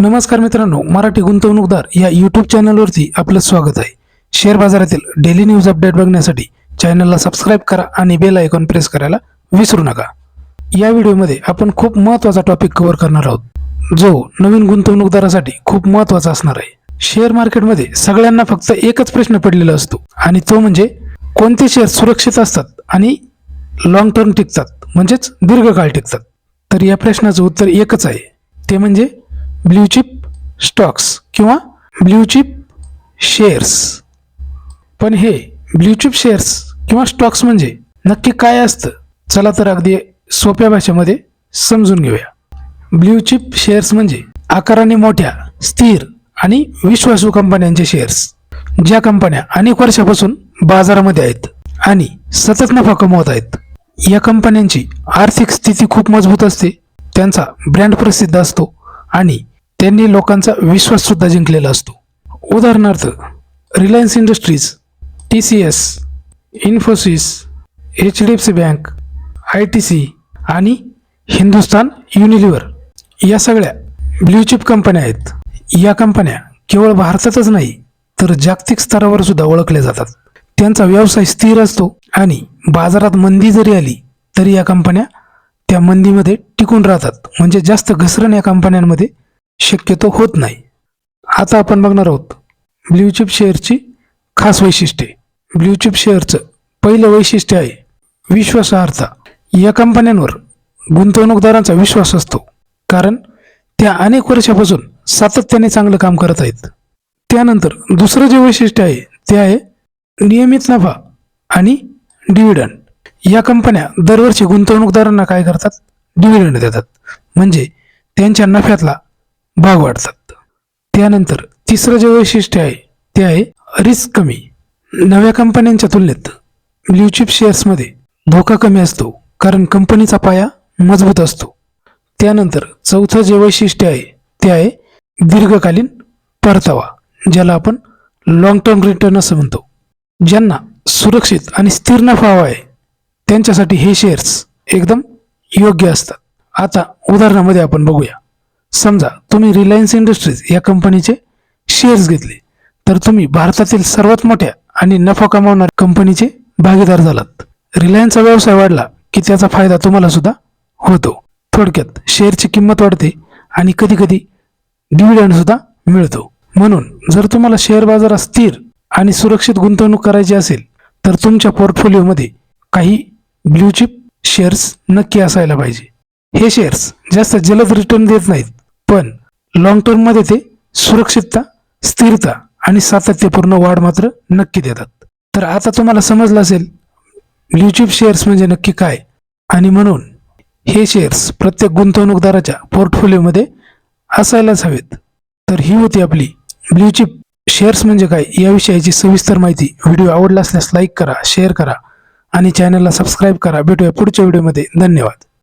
नमस्कार मित्रांनो मराठी गुंतवणूकदार या यूट्यूब चॅनलवरती आपलं स्वागत आहे. शेअर बाजारातील डेली न्यूज अपडेट बघण्यासाठी चॅनलला सबस्क्राईब करा आणि बेल आयकॉन प्रेस करायला विसरू नका. या व्हिडिओमध्ये आपण खूप महत्त्वाचा टॉपिक कव्हर करणार आहोत जो नवीन गुंतवणूकदारासाठी खूप महत्त्वाचा असणार आहे. शेअर मार्केटमध्ये सगळ्यांना फक्त एकच प्रश्न पडलेला असतो आणि तो म्हणजे कोणते शेअर सुरक्षित असतात आणि लाँग टर्म टिकतात म्हणजेच दीर्घकाळ टिकतात? तर या प्रश्नाचं उत्तर एकच आहे. ते म्हणजे ब्ल्यूचिप स्टॉक्स किंवा ब्ल्यूचिप शेअर्स. पण हे ब्ल्यूचिप शेअर्स किंवा स्टॉक्स म्हणजे नक्की काय असतं? चला तर अगदी सोप्या भाषेमध्ये समजून घेऊया. ब्ल्यूचिप शेअर्स म्हणजे आकाराने मोठ्या स्थिर आणि विश्वासू कंपन्यांचे शेअर्स ज्या कंपन्या अनेक वर्षापासून बाजारामध्ये आहेत आणि सतत नफा कमवत आहेत. या कंपन्यांची आर्थिक स्थिती खूप मजबूत असते त्यांचा ब्रँड प्रसिद्ध असतो आणि त्यांनी लोकांचा विश्वास सुद्धा जिंकलेला असतो. उदाहरणार्थ Reliance Industries T C S Infosys H D F C bank I T C आणि हिंदुस्तान युनिलिव्हर या सगळ्या ब्ल्यूचिप कंपन्या आहेत. या कंपन्या केवळ भारतातच नाही तर जागतिक स्तरावर सुद्धा ओळखल्या जातात. त्यांचा व्यवसाय स्थिर असतो आणि बाजारात मंदी जरी आली तरी या कंपन्या त्या मंदीमध्ये टिकून राहतात. म्हणजे जास्त घसरण या कंपन्यांमध्ये शक्यतो होत नाही. आता आपण बघणार आहोत ब्ल्यूचिप शेअरची खास वैशिष्ट्ये. ब्ल्यूचिप शेअरचं पहिलं वैशिष्ट्य आहे विश्वासार्हता. या कंपन्यांवर गुंतवणूकदारांचा विश्वास असतो. कारण त्या अनेक वर्षापासून सातत्याने चांगलं काम करत आहेत. त्यानंतर दुसरं जे वैशिष्ट्य आहे ते आहे नियमित नफा आणि डिव्हिडंड. या कंपन्या दरवर्षी गुंतवणूकदारांना काय करतात? डिव्हिडंड देतात. म्हणजे त्यांच्या नफ्यातला भाग वाढतात. त्यानंतर तिसरं जे वैशिष्ट्य आहे ते आहे रिस्क कमी. नव्या कंपन्यांच्या तुलनेत ब्ल्यूचिप शेअर्समध्ये धोका कमी असतो कारण कंपनीचा पाया मजबूत असतो. त्यानंतर चौथं जे वैशिष्ट्य आहे ते आहे दीर्घकालीन परतावा ज्याला आपण लॉंग टर्म रिटर्न असं म्हणतो. ज्यांना सुरक्षित आणि स्थिर नफा हवा आहे त्यांच्यासाठी हे शेअर्स एकदम योग्य असतात. आता उदाहरणामध्ये आपण बघूया. समजा तुम्ही रिलायन्स इंडस्ट्रीज या कंपनीचे शेअर्स घेतले तर तुम्ही भारतातील सर्वात मोठ्या आणि नफा कमावणाऱ्या कंपनीचे भागीदार झालात. रिलायन्सचा व्यवसाय वाढला की त्याचा फायदा तुम्हाला सुद्धा होतो. थोडक्यात शेअरची किंमत वाढते आणि कधी कधी डिव्हिडंड सुद्धा मिळतो. म्हणून जर तुम्हाला शेअर बाजारात स्थिर आणि सुरक्षित गुंतवणूक करायची असेल तर तुमच्या पोर्टफोलिओमध्ये काही ब्ल्यूचिप शेअर्स नक्की असायला पाहिजे. हे शेअर्स जास्त जलद रिटर्न देत नाहीत. पण लॉंग टर्ममध्ये ते सुरक्षितता स्थिरता आणि सातत्यपूर्ण वाढ मात्र नक्की देतात. तर आता तुम्हाला समजलं असेल ब्ल्यूचिप शेअर्स म्हणजे नक्की काय? आणि म्हणून हे शेअर्स प्रत्येक गुंतवणूकदाराच्या पोर्टफोलिओमध्ये असायलाच हवेत. तर ही होती आपली ब्ल्यूचिप शेअर्स म्हणजे काय याविषयीची सविस्तर माहिती. व्हिडिओ आवडला असल्यास लाईक करा शेअर करा आणि चॅनलला सबस्क्राईब करा. भेटूया पुढच्या व्हिडिओमध्ये धन्यवाद.